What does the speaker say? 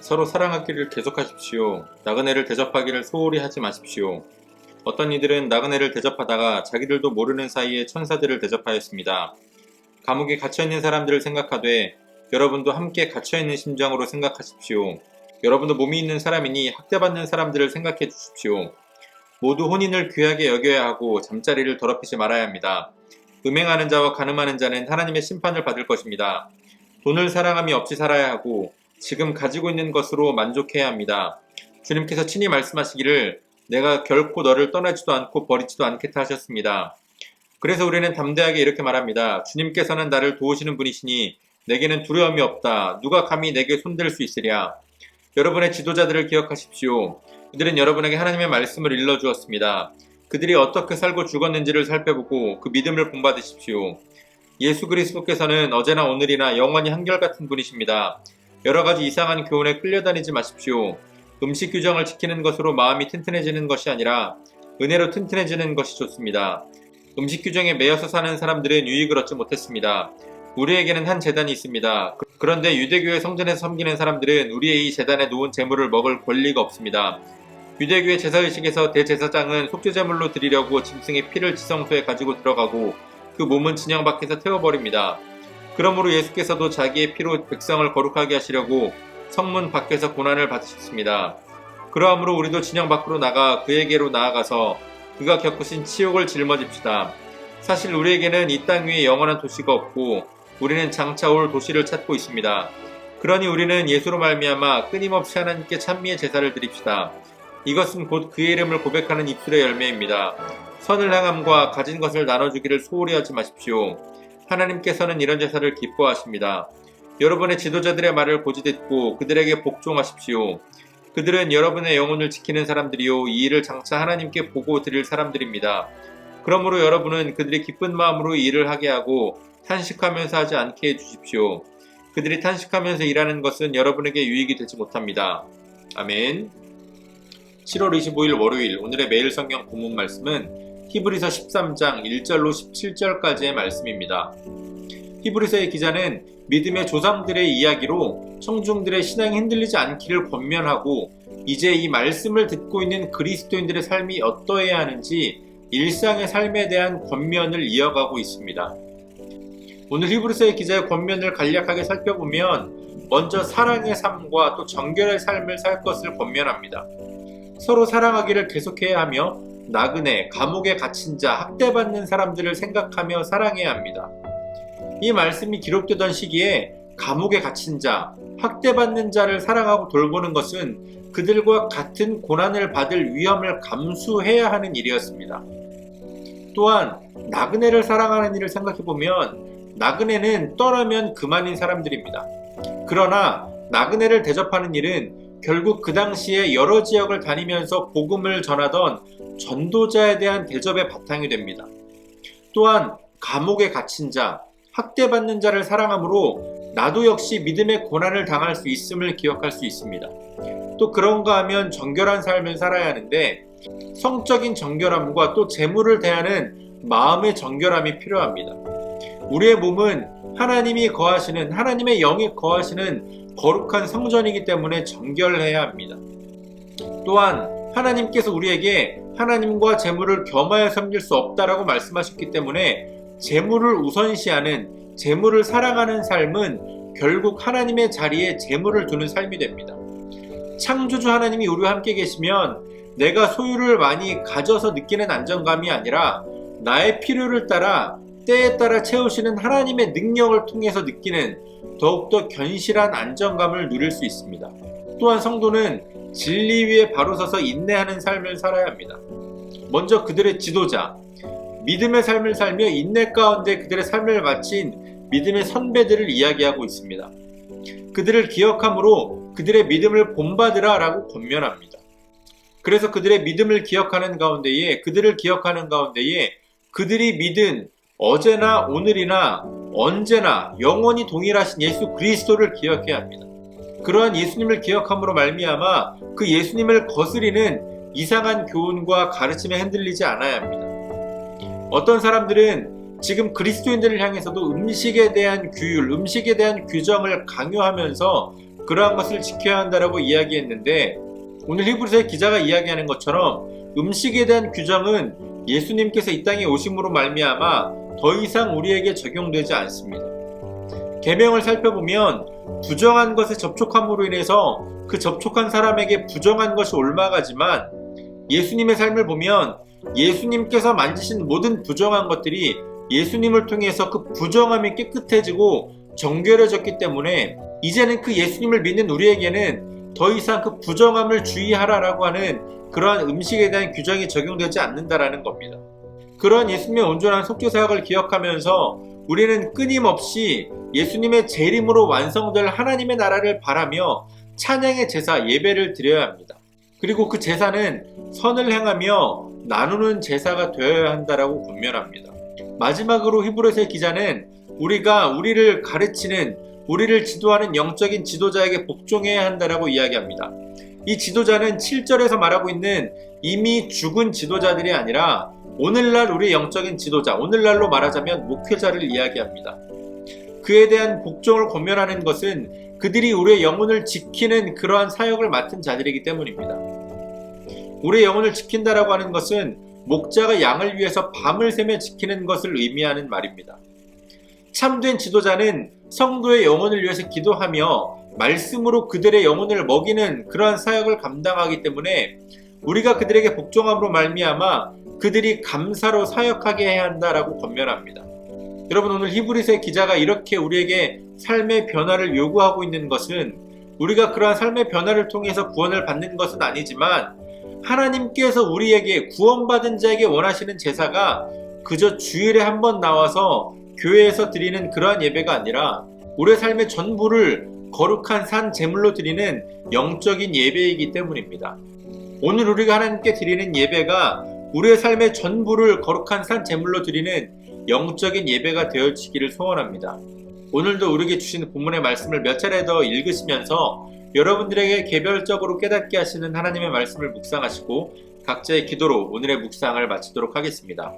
서로 사랑하기를 계속하십시오. 나그네를 대접하기를 소홀히 하지 마십시오. 어떤 이들은 나그네를 대접하다가 자기들도 모르는 사이에 천사들을 대접하였습니다. 감옥에 갇혀있는 사람들을 생각하되 여러분도 함께 갇혀있는 심정으로 생각하십시오. 여러분도 몸이 있는 사람이니 학대받는 사람들을 생각해 주십시오. 모두 혼인을 귀하게 여겨야 하고 잠자리를 더럽히지 말아야 합니다. 음행하는 자와 가늠하는 자는 하나님의 심판을 받을 것입니다. 돈을 사랑함이 없이 살아야 하고 지금 가지고 있는 것으로 만족해야 합니다. 주님께서 친히 말씀하시기를 내가 결코 너를 떠나지도 않고 버리지도 않겠다 하셨습니다. 그래서 우리는 담대하게 이렇게 말합니다. 주님께서는 나를 도우시는 분이시니 내게는 두려움이 없다. 누가 감히 내게 손댈 수 있으랴. 여러분의 지도자들을 기억하십시오. 그들은 여러분에게 하나님의 말씀을 일러주었습니다. 그들이 어떻게 살고 죽었는지를 살펴보고 그 믿음을 본받으십시오. 예수 그리스도께서는 어제나 오늘이나 영원히 한결같은 분이십니다. 여러 가지 이상한 교훈에 끌려다니지 마십시오. 음식 규정을 지키는 것으로 마음이 튼튼해지는 것이 아니라 은혜로 튼튼해지는 것이 좋습니다. 음식 규정에 매여서 사는 사람들은 유익을 얻지 못했습니다. 우리에게는 한 재단이 있습니다. 그런데 유대교의 성전에서 섬기는 사람들은 우리의 이 재단에 놓은 재물을 먹을 권리가 없습니다. 유대교의 제사의식에서 대제사장은 속죄제물로 드리려고 짐승의 피를 지성소에 가지고 들어가고 그 몸은 진영 밖에서 태워버립니다. 그러므로 예수께서도 자기의 피로 백성을 거룩하게 하시려고 성문 밖에서 고난을 받으셨습니다. 그러함으로 우리도 진영 밖으로 나가 그에게로 나아가서 그가 겪으신 치욕을 짊어집시다. 사실 우리에게는 이 땅 위에 영원한 도시가 없고 우리는 장차 올 도시를 찾고 있습니다. 그러니 우리는 예수로 말미암아 끊임없이 하나님께 찬미의 제사를 드립시다. 이것은 곧 그의 이름을 고백하는 입술의 열매입니다. 선을 향함과 가진 것을 나눠주기를 소홀히 하지 마십시오. 하나님께서는 이런 제사를 기뻐하십니다. 여러분의 지도자들의 말을 고지 듣고 그들에게 복종하십시오. 그들은 여러분의 영혼을 지키는 사람들이요 이 일을 장차 하나님께 보고 드릴 사람들입니다. 그러므로 여러분은 그들이 기쁜 마음으로 이 일을 하게 하고 탄식하면서 하지 않게 해 주십시오. 그들이 탄식하면서 일하는 것은 여러분에게 유익이 되지 못합니다. 아멘. 7월 25일 월요일 오늘의 매일 성경 본문 말씀은 히브리서 13장 1절로 17절까지의 말씀입니다. 히브리서의 기자는 믿음의 조상들의 이야기로 청중들의 신앙이 흔들리지 않기를 권면하고 이제 이 말씀을 듣고 있는 그리스도인들의 삶이 어떠해야 하는지 일상의 삶에 대한 권면을 이어가고 있습니다. 오늘 히브리서의 기자의 권면을 간략하게 살펴보면 먼저 사랑의 삶과 또 정결의 삶을 살 것을 권면합니다. 서로 사랑하기를 계속해야 하며 나그네, 감옥에 갇힌 자, 학대받는 사람들을 생각하며 사랑해야 합니다. 이 말씀이 기록되던 시기에 감옥에 갇힌 자, 학대받는 자를 사랑하고 돌보는 것은 그들과 같은 고난을 받을 위험을 감수해야 하는 일이었습니다. 또한 나그네를 사랑하는 일을 생각해보면 나그네는 떠나면 그만인 사람들입니다. 그러나 나그네를 대접하는 일은 결국 그 당시에 여러 지역을 다니면서 복음을 전하던 전도자에 대한 대접의 바탕이 됩니다. 또한 감옥에 갇힌 자, 학대받는 자를 사랑함으로 나도 역시 믿음의 고난을 당할 수 있음을 기억할 수 있습니다. 또 그런가 하면 정결한 삶을 살아야 하는데 성적인 정결함과 또 재물을 대하는 마음의 정결함이 필요합니다. 우리의 몸은 하나님이 거하시는 하나님의 영이 거하시는 거룩한 성전이기 때문에 정결해야 합니다. 또한 하나님께서 우리에게 하나님과 재물을 겸하여 섬길 수 없다라고 말씀하셨기 때문에 재물을 우선시하는 재물을 사랑하는 삶은 결국 하나님의 자리에 재물을 두는 삶이 됩니다. 창조주 하나님이 우리와 함께 계시면 내가 소유를 많이 가져서 느끼는 안정감이 아니라 나의 필요를 따라 때에 따라 채우시는 하나님의 능력을 통해서 느끼는 더욱더 견실한 안정감을 누릴 수 있습니다. 또한 성도는 진리 위에 바로 서서 인내하는 삶을 살아야 합니다. 먼저 그들의 지도자, 믿음의 삶을 살며 인내 가운데 그들의 삶을 마친 믿음의 선배들을 이야기하고 있습니다. 그들을 기억함으로 그들의 믿음을 본받으라 라고 권면합니다. 그래서 그들의 믿음을 기억하는 가운데에 그들을 기억하는 가운데에 그들이 믿은 어제나 오늘이나 언제나 영원히 동일하신 예수 그리스도를 기억해야 합니다. 그러한 예수님을 기억함으로 말미암아 그 예수님을 거스리는 이상한 교훈과 가르침에 흔들리지 않아야 합니다. 어떤 사람들은 지금 그리스도인들을 향해서도 음식에 대한 규율, 음식에 대한 규정을 강요하면서 그러한 것을 지켜야 한다라고 이야기했는데 오늘 히브리서의 기자가 이야기하는 것처럼 음식에 대한 규정은 예수님께서 이 땅에 오심으로 말미암아 더 이상 우리에게 적용되지 않습니다. 계명을 살펴보면 부정한 것에 접촉함으로 인해서 그 접촉한 사람에게 부정한 것이 옮아가지만 예수님의 삶을 보면 예수님께서 만지신 모든 부정한 것들이 예수님을 통해서 그 부정함이 깨끗해지고 정결해졌기 때문에 이제는 그 예수님을 믿는 우리에게는 더 이상 그 부정함을 주의하라라고 하는 그러한 음식에 대한 규정이 적용되지 않는다라는 겁니다. 그러한 예수님의 온전한 속죄 사역을 기억하면서 우리는 끊임없이 예수님의 재림으로 완성될 하나님의 나라를 바라며 찬양의 제사 예배를 드려야 합니다. 그리고 그 제사는 선을 행하며 나누는 제사가 되어야 한다라고 권면합니다. 마지막으로 히브리서의 기자는 우리가 우리를 가르치는 우리를 지도하는 영적인 지도자에게 복종해야 한다라고 이야기합니다. 이 지도자는 7절에서 말하고 있는 이미 죽은 지도자들이 아니라 오늘날 우리 영적인 지도자, 오늘날로 말하자면 목회자를 이야기합니다. 그에 대한 복종을 권면하는 것은 그들이 우리의 영혼을 지키는 그러한 사역을 맡은 자들이기 때문입니다. 우리의 영혼을 지킨다라고 하는 것은 목자가 양을 위해서 밤을 새며 지키는 것을 의미하는 말입니다. 참된 지도자는 성도의 영혼을 위해서 기도하며 말씀으로 그들의 영혼을 먹이는 그러한 사역을 감당하기 때문에 우리가 그들에게 복종함으로 말미암아 그들이 감사로 사역하게 해야 한다라고 권면합니다. 여러분 오늘 히브리서의 기자가 이렇게 우리에게 삶의 변화를 요구하고 있는 것은 우리가 그러한 삶의 변화를 통해서 구원을 받는 것은 아니지만 하나님께서 우리에게 구원받은 자에게 원하시는 제사가 그저 주일에 한 번 나와서 교회에서 드리는 그러한 예배가 아니라 우리의 삶의 전부를 거룩한 산 제물로 드리는 영적인 예배이기 때문입니다. 오늘 우리가 하나님께 드리는 예배가 우리의 삶의 전부를 거룩한 산 제물로 드리는 영적인 예배가 되어지기를 소원합니다. 오늘도 우리에게 주신 본문의 말씀을 몇 차례 더 읽으시면서 여러분들에게 개별적으로 깨닫게 하시는 하나님의 말씀을 묵상하시고 각자의 기도로 오늘의 묵상을 마치도록 하겠습니다.